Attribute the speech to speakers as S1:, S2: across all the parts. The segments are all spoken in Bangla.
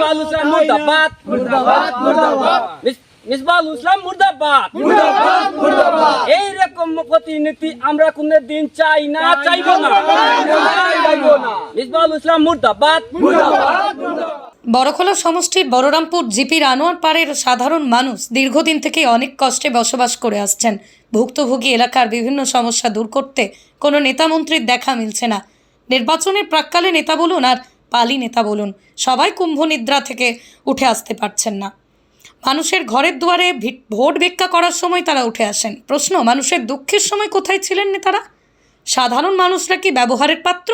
S1: মিসবাহুল ইসলাম মুর্দাবাদ
S2: মুর্দাবাদ মুর্দাবাদ
S1: মিস- মিসবাহুল ইসলাম মুর্দাবাদ
S2: মুর্দাবাদ মুর্দাবাদ
S1: এই রকম প্রতিনিধি আমরা কোন দিন চাই না চাইব না। চাইব না মিসবাহুল ইসলাম মুর্দাবাদ
S3: বড়খোলা সমষ্টির বড়রামপুর জিপির আনোয়ার পাড়ের সাধারণ মানুষ দীর্ঘদিন থেকে অনেক কষ্টে বসবাস করে আসছেন। ভুক্তভোগী এলাকার বিভিন্ন সমস্যা দূর করতে কোনো নেতামন্ত্রীর দেখা মিলছে না। নির্বাচনের প্রাককালে নেতা বলুন আর পালি নেতা বলুন, সবাই কুম্ভ নিদ্রা থেকে উঠে আসতে পারছেন না। মানুষের ঘরের দুয়ারে ভোট ভিক্ষা করার সময় তারা উঠে আসেন। প্রশ্ন, মানুষের দুঃখের সময় কোথায় ছিলেন নেতারা? সাধারণ মানুষরা কি ব্যবহারের পাত্র?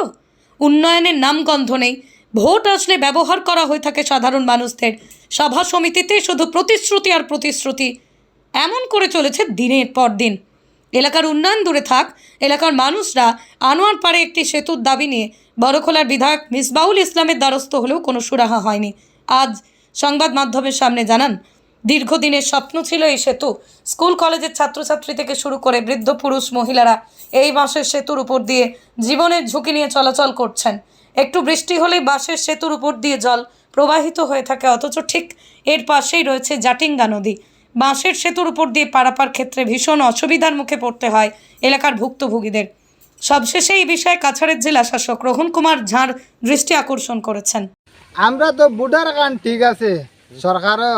S3: উন্নয়নের নামগন্ধ নেই। ভোট আসলে ব্যবহার করা হয়ে থাকে সাধারণ মানুষদের। সভা সমিতিতে শুধু প্রতিশ্রুতি আর প্রতিশ্রুতি। এমন করে চলেছে দিনের পর দিন। এলাকার উন্নয়ন দূরে থাক, এলাকার মানুষরা আনোয়ার পাড়ে একটি সেতুর দাবি নিয়ে বড়খোলার বিধায়ক মিসবাউল ইসলামের দ্বারস্থ হলেও কোনো সুরাহা হয়নি। আজ সংবাদ মাধ্যমের সামনে জানান, দীর্ঘদিনের স্বপ্ন ছিল এই সেতু স্কুল কলেজের ছাত্রছাত্রী থেকে শুরু করে বৃদ্ধ পুরুষ মহিলারা এই বাঁশের সেতুর উপর দিয়ে জীবনের ঝুঁকি নিয়ে চলাচল করছেন। একটু বৃষ্টি হলেই বাঁশের সেতুর উপর দিয়ে জল প্রবাহিত হয়ে থাকে, অথচ ঠিক এর পাশেই রয়েছে জাটিঙ্গা নদী। বাঁশের সেতুর উপর দিয়ে পারাপার ক্ষেত্রে ভীষণ অসুবিধার মুখে পড়তে হয় এলাকার ভুক্তভোগীদের। সবশেষে এই বিষয়ে কাছাড়ের জেলা শাসক রোহন কুমার ঝাড় দৃষ্টি আকর্ষণ করেছেন।
S4: আমরা তো বুটার গান ঠিক আছে, সরকারও।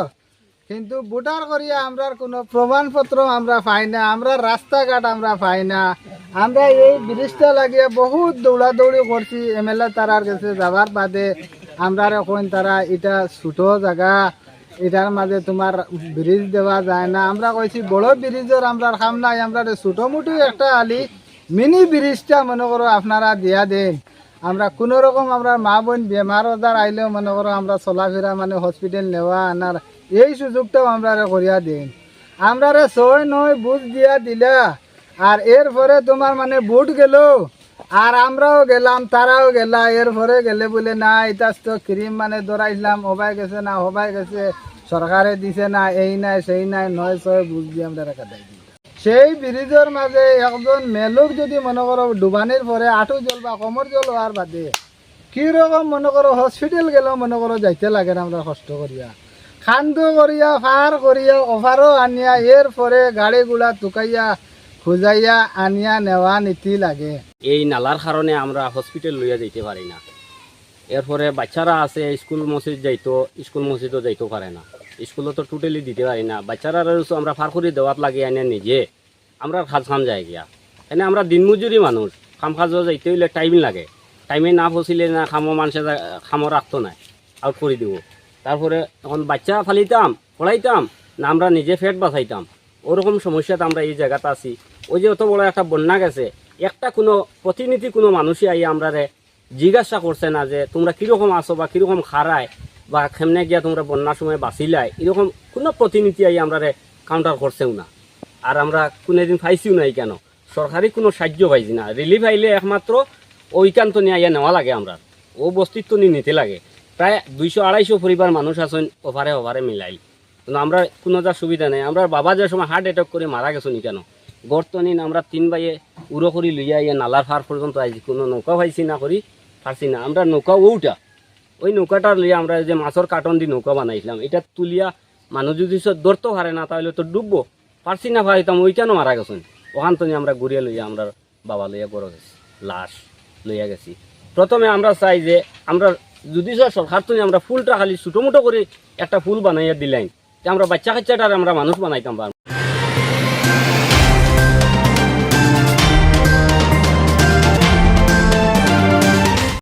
S4: কিন্তু বুটার করিয়া আমরার কোনো প্রমাণপত্র আমরা পাই না, আমরা রাস্তাঘাট আমরা পাই না। আমরা এই ব্রিজটা লাগিয়ে বহুত দৌড়াদৌড়ি করছি, এম এল এ তারার কাছে যাবার বাদে। আমরা এখন তারা এটা ছোটো জায়গা। এটার মাঝে তোমার ব্রিজ দেওয়া যায় না। আমরা কইছি, বড় ব্রিজের আমরা খাম নাই, আমরা ছোটো মুটো একটা আলি, মিনি ব্রিজটা মনে করো আপনারা দিয়া দেন। আমরা কোনো রকম আমরা মা বোন বেমার ওদার আইলেও মনে করো আমরা চলাফেরা মানে হসপিটাল নেওয়া আনার এই সুযোগটাও আমরা করিয়া দিন। আমরা ছয়, নয় বুঝ দিয়া দিলা। আর এরপরে তোমার মানে বুট গেল। আর আমরাও গেলাম, তারাও গেলা। এরপরে গেলে বলে, না, এটা তো ক্রিম মানে দৌড়াইছিলাম হবাই গেছে না, হবাই গেছে। সরকারে দিছে না এই নাই, সেই নাই, নয়, ছয় বুঝ দিয়ে আমরা কাটাই দিই সেই ব্রিজের মাঝে একজন মেলুক যদি মনে করো ডুবানির পরে আঁটু জল বা কোমর জল হওয়ার বাদে কীরকম মনে করো হসপিটাল গেলেও মনে করো যাইতে লাগে না আমরা কষ্ট করিয়া। খান্দ করিয়া ফার করিয়া অফারও আনিয়া এর পরে গাড়ি গুলা তুকাইয়া খুঁজাইয়া, আনিয়া, নেওয়া নীতি লাগে।
S1: এই নালার কারণে আমরা হসপিটাল লইয়া যাইতে পারি না। এরপরে বাচ্চারা আছে, স্কুল মসজিদ যাইতো, স্কুল মসজিদও যাইতে পারে না। স্কুলও তো টোটালি দিতে পারি না। বাচ্চারা আমরা ফার করে দেওয়াত লাগে এনে নিজে। আমরা কাজ খাম যায় গিয়া। এনে আমরা দিনমজুরি মানুষ। খাম কাজও যাইতে হইলে টাইম লাগে। টাইমে না ফসিলে না খামো মানুষে খামো রাখতো না। আউট করে দিব। তারপরে এখন বাচ্চা ফালিতাম, পড়াইতাম, না আমরা নিজে ফেট বাঁচাইতাম। ওরকম সমস্যাতে আমরা এই জায়গাতে আছি। ওই যে অত বড় একটা বন্যা গেছে। একটা কোনো প্রতিনিধি কোনো মানুষই আই আমরা রে জিজ্ঞাসা করছে না যে তোমরা কীরকম আছো বা কীরকম খারায় বা কেমনে গিয়া তোমরা বন্যার সময় বাঁচিলাই, এরকম কোনো প্রতিনিধি আই আমরা কাউন্টার করছেও না। আর আমরা কোনো কোনোদিন পাইছিও নাই কেন? সরকারি কোনো সাহায্য পাইছি না। রিলিফ আইলে একমাত্র ওইখান তো নিয়ে আইয়া নেওয়া লাগে আমরা ও বস্তিত্ব নিয়ে নিতে লাগে। প্রায় দুইশো আড়াইশো পরিবার মানুষ আছেন ওভারে ওভারে মিলাই কিন্তু আমরা কোনো যা সুবিধা নেই। আমরা বাবা যে সময় হার্ট অ্যাটাক করে মারা গেছো নি কেন? গর্ত নিন আমরা তিন বাইয়ে উড়ো করি লইয়া ইয়ে নালার ফার পর্যন্ত আইছি। কোনো নৌকা পাইছি না করি পারছি না। আমরা নৌকা ওটা ওই নৌকাটা লইয়া আমরা যে মাছের কার্টন দিয়ে নৌকা বানাইছিলাম, এটা তুলিয়া মানুষ যদি ধরতে পারে না, তাহলে তো ডুববো। পারছি না পাইতাম ওইখানে মারা গেছেন ওখান তো আমরা ঘুরিয়ে লইয়া, আমরা বাবা লইয়া বড় গেছি, লাশ লইয়া গেছি। প্রথমে আমরা চাই যে, আমরা যদি সরকার তো আমরা ফুলটা খালি ছোটো মোটো করে একটা ফুল বানাইয়া দিলাম আমরা বাচ্চা কাচ্চাটার আমরা মানুষ বানাইতাম